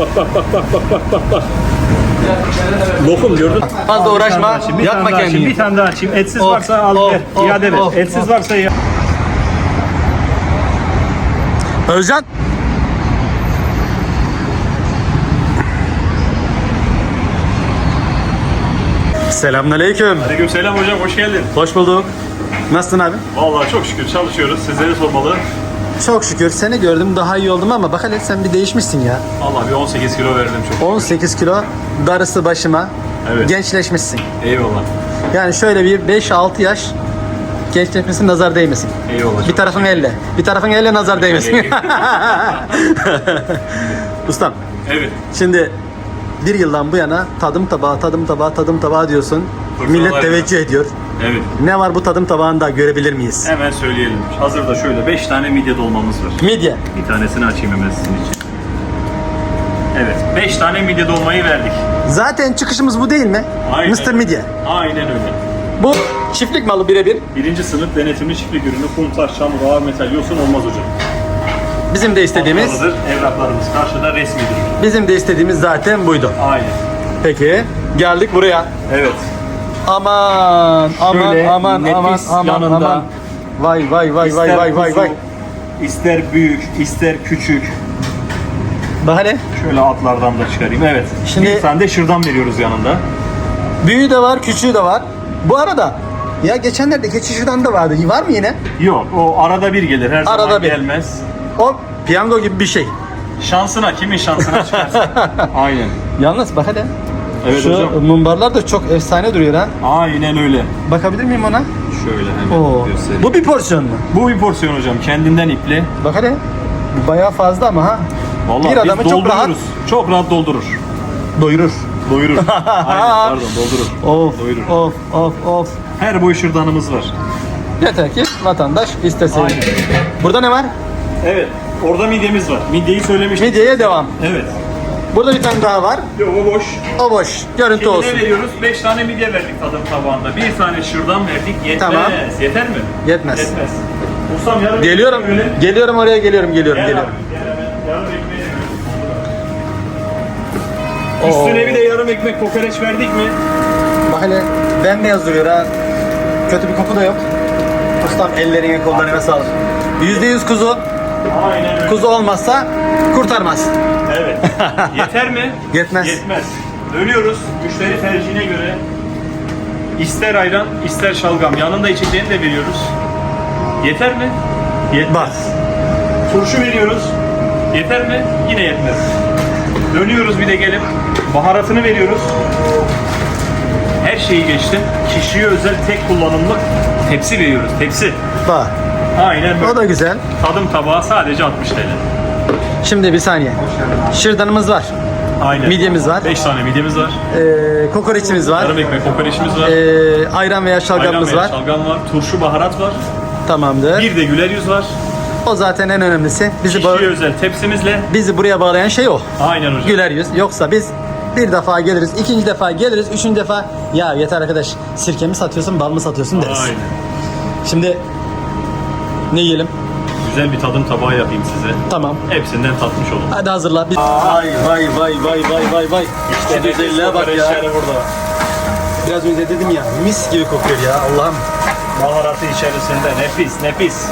bak bak bak bak bak bak bak bak. Lokum gördün. Fazla uğraşma, açayım, bir yakma tane daha açayım. Bir tane daha açayım. Etsiz Of, varsa al of, ver. İade ver. of, Etsiz varsa ya. Özcan. Selamünaleyküm. Aleykümselam hocam hoş geldin. Hoş bulduk. Nasılsın abi? Vallahi çok şükür çalışıyoruz. Sizleri sormalı. Çok şükür seni gördüm daha iyi oldum ama bak hele sen bir değişmişsin ya. Vallahi bir 18 kilo verdim çok. 18 kilo darısı başıma Evet. gençleşmişsin. Eyvallah. Yani şöyle bir 5-6 yaş gençleşmesin nazar değmesin. Eyvallah. Bir tarafın elle. Bir tarafın elle nazar değmesin. Ustam Evet. şimdi bir yıldan bu yana tadım tabağı tadım tabağı tadım tabağı diyorsun. Fırtınalar Millet teveccüh ediyor. Evet. Ne var bu tadım tabağında görebilir miyiz? Hemen söyleyelim. Hazırda şöyle 5 tane midye dolmamız var. Midye. Bir tanesini açayım hemen sizin için. Evet. 5 tane midye dolmayı verdik. Zaten çıkışımız bu değil mi? Aynen. Mr. Midye. Aynen öyle. Bu çiftlik malı birebir. Birinci sınıf denetimli çiftlik ürünü kum, taş, çamur, ağır metal, yosun olmaz hocam. Bizim de istediğimiz, Kontrolüdür, Evraklarımız karşıda resmidir. bizim de istediğimiz zaten buydu. Aynen. Peki geldik buraya. Evet. Aman aman Şöyle aman nefis aman aman yanında. aman. Vay vay vay vay İster vay vay kuzu, vay. ister büyük, ister küçük. Bak hele. Şöyle atlardan da çıkarayım. Evet. Şimdi- bir tane de şırdan veriyoruz yanında. Büyüğü de var, küçüğü de var. Bu arada ya geçenlerde keçi şuradan da vardı. Var mı yine? Yok, o arada bir gelir. Her Arada zaman bir. gelmez. O piyango gibi bir şey. Şansına, kimin şansına çıkarsa. Aynen. Yalnız bak hele. Evet Şu hocam. mumbarlar da çok efsane duruyor ha. Aynen öyle. Bakabilir miyim ona? Şöyle hemen Oo. göstereyim. Bu bir porsiyon mu? Bu bir porsiyon hocam. Kendinden ipli. Bak hele. Bayağı fazla ama ha. Vallahi Bir biz adamı çok doldururuz. rahat Çok rahat doldurur. doyurur. Doyurur. Aynen pardon doldurur. Of Doyurur. of of of. Her boy şırdanımız var. Yeter ki vatandaş istesin. Aynen. Burada ne var? Evet. Orada midyemiz var. Midyeyi söylemiştim. Midyeye devam. Evet. Burada bir tane daha var. Yok o boş. O boş. Görüntü Şimdi olsun. ne veriyoruz? 5 tane midye verdik tadım tabağında. Bir tane şırdan verdik. Yetmez. Tamam. Yeter mi? Yetmez. Yetmez. Ustam yarım Geliyorum. ekmeği öyle. Geliyorum oraya geliyorum geliyorum Gel geliyorum. abi, gel hemen. Yarım ekmeği de. Oo. Üstüne bir de yarım ekmek kokoreç verdik mi? Bak hele bembeyaz duruyor ha. Kötü bir koku da yok. Ustam ellerine kollarına sağlık. Yüzde yüz kuzu. Aynen öyle. Kuzu olmazsa kurtarmaz. Evet. Yeter mi? Yetmez. Yetmez. Dönüyoruz. Müşteri tercihine göre ister ayran, ister şalgam. Yanında içeceğini de veriyoruz. Yeter mi? Yetmez. Bak. Turşu veriyoruz. Yeter mi? Yine yetmez. Dönüyoruz bir de gelip baharatını veriyoruz. Her şeyi geçtim. Kişiye özel tek kullanımlık tepsi veriyoruz. Tepsi. Bak. Aynen O böyle. da güzel. Tadım tabağı sadece 60 TL. Şimdi bir saniye. Şırdanımız var. Aynen. Midyemiz var. 5 tane midyemiz var. Ee, kokoreçimiz var. Yarım ekmek kokoreçimiz var. Ee, ayran veya şalgamımız Ayran veya var. Şalgam var. Turşu baharat var. Tamamdır. Bir de güler yüz var. O zaten en önemlisi. Bizi Kişiye ba- özel tepsimizle. bizi buraya bağlayan şey o. Aynen hocam. Güler yüz. Yoksa biz bir defa geliriz, ikinci defa geliriz, üçüncü defa ya yeter arkadaş sirke mi satıyorsun, bal mı satıyorsun deriz. Aynen. Şimdi ne yiyelim? Güzel bir tadım tabağı yapayım size. Tamam. Hepsinden tatmış olun. Hadi hazırla. Bir... Vay vay vay vay vay vay vay. İşte güzelliğe bak ya. burada. Biraz önce dedim ya mis gibi kokuyor ya Allah'ım. Baharatı içerisinde nefis nefis.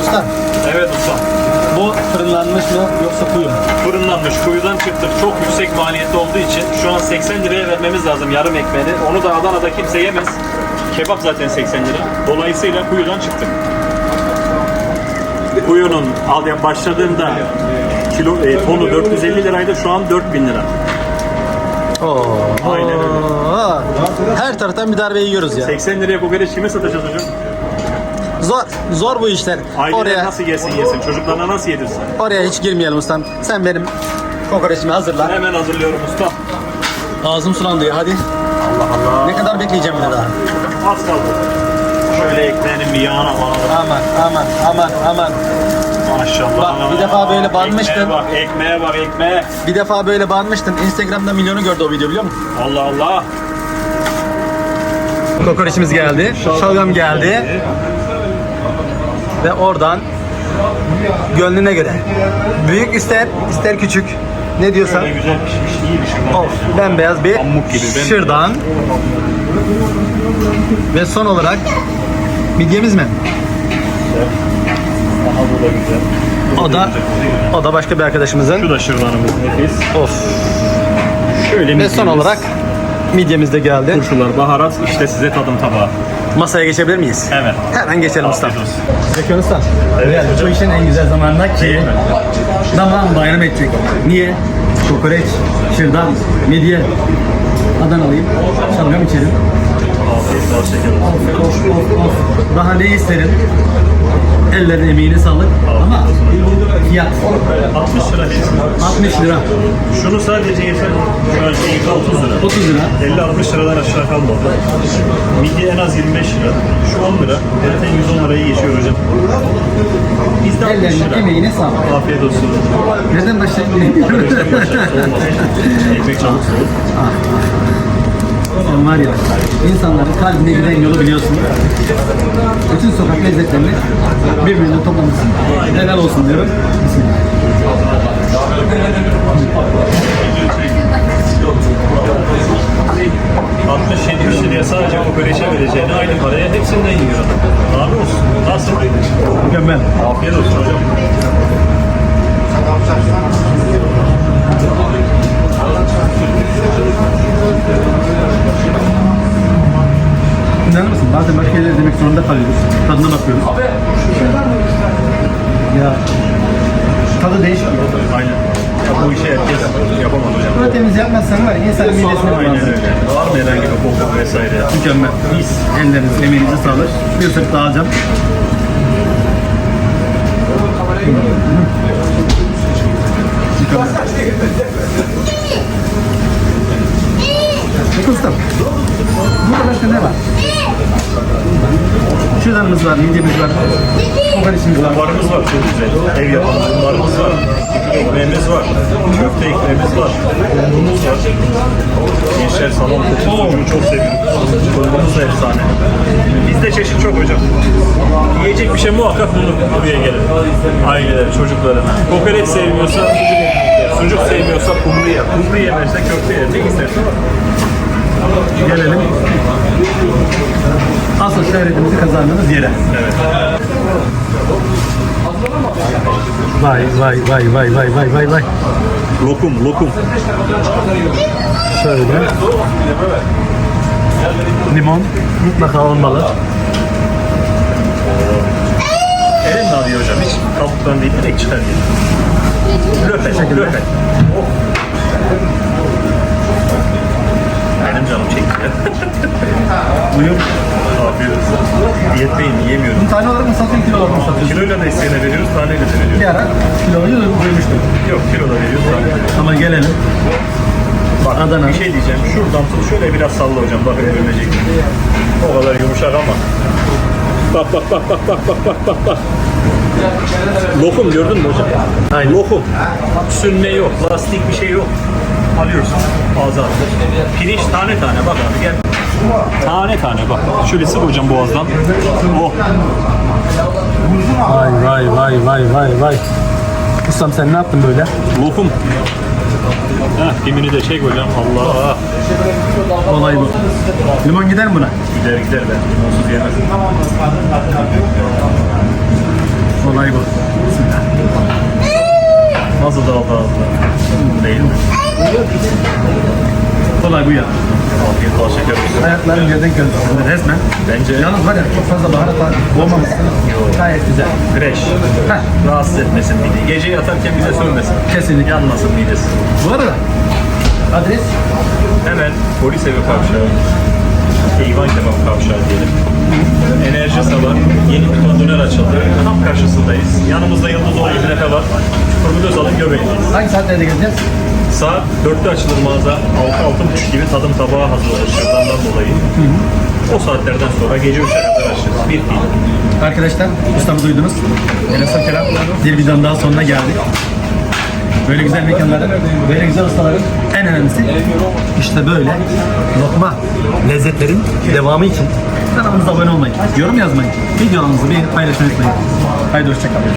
Usta Evet usta. bu fırınlanmış mı yoksa kuyu mu? Fırınlanmış kuyudan çıktık. Çok yüksek maliyetli olduğu için şu an 80 liraya vermemiz lazım yarım ekmeğini. Onu da Adana'da kimse yemez. Kebap zaten 80 lira. Dolayısıyla kuyudan çıktık. Kuyunun al ya başladığında kilo e, tonu 450 liraydı şu an 4000 lira. Oo. Aynen öyle. Her taraftan bir darbe yiyoruz ya. 80 liraya kokoreç kime satacağız hocam? Zor, zor bu işler. Aileler Oraya, nasıl yesin yesin, çocuklarına nasıl yedirsin? oraya hiç girmeyelim ustam. Sen benim kokoreçimi hazırla. Hemen hazırlıyorum usta. Ağzım sulandı ya hadi. Allah Allah. Ne kadar bekleyeceğim yine daha? Az kaldı. Şöyle ekmeğinin bir yağına bağlı. Aman aman aman aman. Maşallah. Bak, bir defa böyle banmıştın. Ekmeğe bak, ekmeğe bak, ekmeğe. Bir defa böyle bağırmıştın. Instagram'da milyonu gördü o video biliyor musun? Allah Allah. Kokoreçimiz geldi. Şalgam geldi. Ve oradan Gönlüne göre. Büyük ister, ister küçük. Ne diyorsan. Böyle güzel pişmiş, iyi bir şey. Of, bembeyaz bir Pamuk gibi, bembeyaz. şırdan. Ve son olarak midyemiz mi? Aha bu da güzel. O da o da başka bir arkadaşımızın. Şu da şırdanımız nefis. Of. Şöyle Ve son olarak midyemiz de geldi. turşular, baharat, işte size tadım tabağı. Masaya geçebilir miyiz? Hemen. Hemen geçelim usta. Zeki Usta. Evet bu işin en güzel zamanında ki zaman bayram edecek. Niye? Kokoreç, şırdan, midye. Adanalıyım. Şalgam içerim. Afiyet olsun. Of of of of. Daha ne isterim? Ellerine emeğine sağlık. Ama fiyat 60 lira hepsi. 60 lira, Şunu sadece yesen şu an şey 30 lira. 30 lira. 50-60 liradan aşağı kalmadı. Midye en az 25 lira. Şu 10 lira. Zaten 110 lirayı geçiyor hocam. Bizde 60 Ellerine lira. emeğine sağlık. Afiyet olsun. Nereden başlayayım bilmiyorum. Beşten başlar. Soğumaz. Ekmek çabuk Sen var ya, insanların kalbine giden yolu biliyorsun. Bütün sokak lezzetlerini birbirine toplamışsın. Helal olsun diyorum. Bismillah. 60-70 liraya sadece kokoreçe vereceğini aynı paraya hepsinden yiyor adam. Abi olsun. Nasıl? Mükemmel. Afiyet olsun hocam. Midesine Aynen öyle. Var mı herhangi bir koku vesaire? Mükemmel. Mis. Ellerinize, emeğinize sağlık. Bir ısırık daha alacağım. Ustam. Burada başka ne var? Şırdanımız var, midyemiz var. Kokoreçimiz var. Barımız var çok güzel. Ev yapımı barımız var. Ekmeğimiz var. Köfte ekmeğimiz var. Dondurumuz var. Gençler salon sucuğu çok seviyoruz. Dondurumuz da efsane. Bizde çeşit çok hocam. Yiyecek bir şey muhakkak bulur buraya gelin. Aileler, çocuklarına. Kokoreç sevmiyorsa. Sucuk sevmiyorsa kumru yer. Kumru yemezse köfte yer. Ne istersen Gelelim. Asıl şöhretimizi kazandığımız yere. Evet. Vay vay vay vay vay vay vay vay. Lokum, lokum. Şöyle. Limon mutlaka olmalı. Elimle alıyor hocam. Hiç kabuktan değil, çıkar diye. Löpe, löpe. Oh. Buyur. Afiyet olsun. Diyetteyim, yiyemiyorum. Tane olarak mı satıyorsun, kilo olarak mı satıyorsun? Kiloyla da isteyene veriyoruz, taneyle de veriyoruz. Bir ara kiloyu duymuştum. Yok, kiloda veriyoruz, taneyle veriyoruz. Ama gelelim. Bak, Adana. bir şey diyeceğim. Şuradan tut, şöyle biraz salla hocam. Bakın görünecek. O kadar yumuşak ama. Bak bak bak bak bak bak bak bak bak. Lokum gördün mü hocam? Aynen. Lokum. Sünme yok, lastik bir şey yok. Alıyorsun. Ağza atıyor. Pirinç tane tane bak abi gel. Tane tane bak. Şöyle sık hocam boğazdan. Oh. Vay vay vay vay vay vay. Ustam sen ne yaptın böyle? Lokum. Heh, kimini de çek hocam. Allah. Olay bu. Limon gider mi buna? Gider gider ben. Limonsuz yemez. Olay bu. Nasıl dağıldı ağzına? Değil mi? Olay bu ya. Afiyet bal şeker olsun. Ayaklarım yerden gözüküyor resmen. Bence Yalnız var ya çok fazla baharat var. Olmamışsın. Gayet güzel. fresh. Heh. Rahatsız etmesin mideyi. Gece yatarken bize sövmesin. Kesinlikle. Yanmasın midesi. Bu arada adres Hemen polis evi kavşağı. Eyvan kebap kavşağı diyelim. Enerji Sabah yeni bir döner açıldı. Tam karşısındayız. Yanımızda Yıldız Oğlu Künefe var. Turgut Özal'ın göbeğindeyiz. hangi saatlerde geleceğiz? Saat 4'te açılır mağaza. 6-6.30 gibi tadım tabağı hazır olur şırdandan dolayı. O saatlerden sonra gece 3'e kadar açacağız. Bir değil. Arkadaşlar ustamı duydunuz. Enes Kelam bir videonun daha sonuna geldik. Böyle güzel mekanların, böyle güzel ustaların en önemlisi işte böyle lokma lezzetlerin devamı için kanalımıza abone olmayı, yorum yazmayı, videolarımızı beğenip paylaşmayı unutmayın. Haydi hoşçakalın.